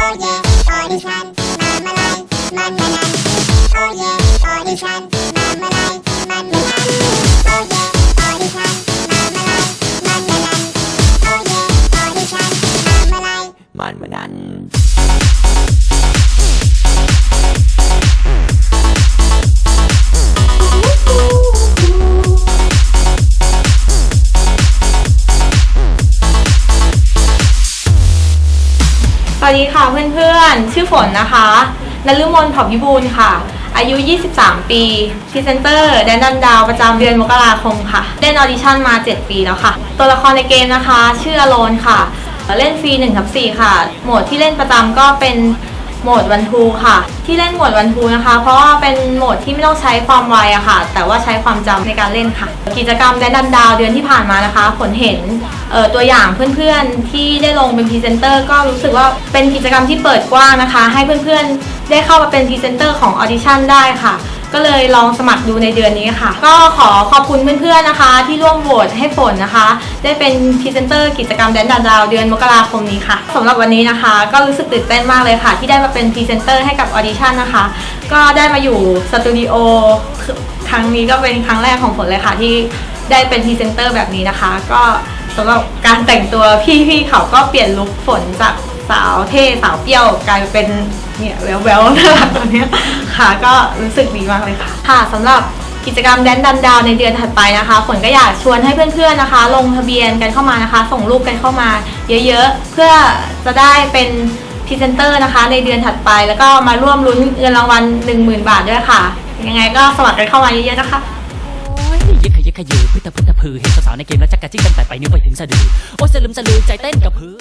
Oh yeah, audition, Marmalade, Manmanan. Oh yeah, audition, Marmalade, Manmanan. Oh yeah, audition, Marmalade, Manmanan. Oh yeah, audition, Marmalade. มันมันนั้น สวัสดีค่ะเพื่อนๆ ชื่อฝนนะคะนฤมลเผ่าพิบูล์ค่ะ อายุ 23 ปีพรีเซนเตอร์แดนดันดาวประจำเดือนมกราคมค่ะ เล่นออดิชั่นมา 7 ปีแล้วค่ะ ตัวละครในเกมนะคะ ชื่ออโลนค่ะ เล่นฟรี1ทับ4ค่ะ โหมดที่เล่นประจำก็เป็น โหมดวันทูค่ะ ที่เล่นโหมดวันทูนะคะ เพราะว่าเป็นโหมดที่ไม่ต้องใช้ความไวอะค่ะ แต่ว่าใช้ความจำในการเล่นค่ะ กิจกรรมแดนดันดาวเดือนที่ผ่านมานะคะ ผลเห็นตัวอย่างเพื่อนๆที่ได้ลงเป็นพรีเซนเตอร์ก็รู้สึกว่าเป็นกิจกรรมที่เปิดกว้างนะคะ ให้เพื่อนๆได้เข้ามาเป็นพรีเซนเตอร์ของออดิชั่นได้ค่ะ ก็เลยลองสมัครดูในเดือนนี้ค่ะ ก็ขอขอบคุณเพื่อนๆนะคะ ที่ร่วมโหวตให้ฝนนะคะ ได้เป็นพรีเซนเตอร์กิจกรรมแดนดาดาวเดือนมกราคมนี้ค่ะสำหรับวันนี้นะคะ ก็รู้สึกตื่นเต้นมากเลยค่ะ ที่ได้มาเป็นพรีเซนเตอร์ให้กับออดิชั่นนะคะ ก็ได้มาอยู่สตูดิโอครั้งนี้ก็เป็นครั้งแรกของฝนเลยค่ะ ที่ได้เป็นพรีเซนเตอร์แบบนี้นะคะ ก็สำหรับการแต่งตัวพี่ๆเขาก็เปลี่ยนลุคฝนจาก สาวเท่สาวเปรี้ยวกลายเป็นเนี่ยแววๆนะคะตอนเนี้ยค่ะก็รู้สึกดีมากเลยค่ะ ค่ะสำหรับกิจกรรมแดนดันดาวในเดือนถัดไปนะคะฝนก็อยากชวนให้เพื่อนๆนะคะ ลงทะเบียนกันเข้ามานะคะ ส่งรูปกันเข้ามา เยอะๆ เพื่อจะได้เป็นพรีเซนเตอร์นะคะ ในเดือนถัดไป แล้วก็มาร่วมลุ้นเงินรางวัล10,000 บาทด้วยค่ะ ยังไงก็สมัครกันเข้ามาเยอะๆนะคะโอ้ยยึกขยึกขยือพิตาพุทธพือเห็นสาวๆในเกมแล้วจักกะจิ้งกันแต่ไปนิ้วไปถึงสะดือ โอ้ยสลืมสลือใจเต้นกับพือ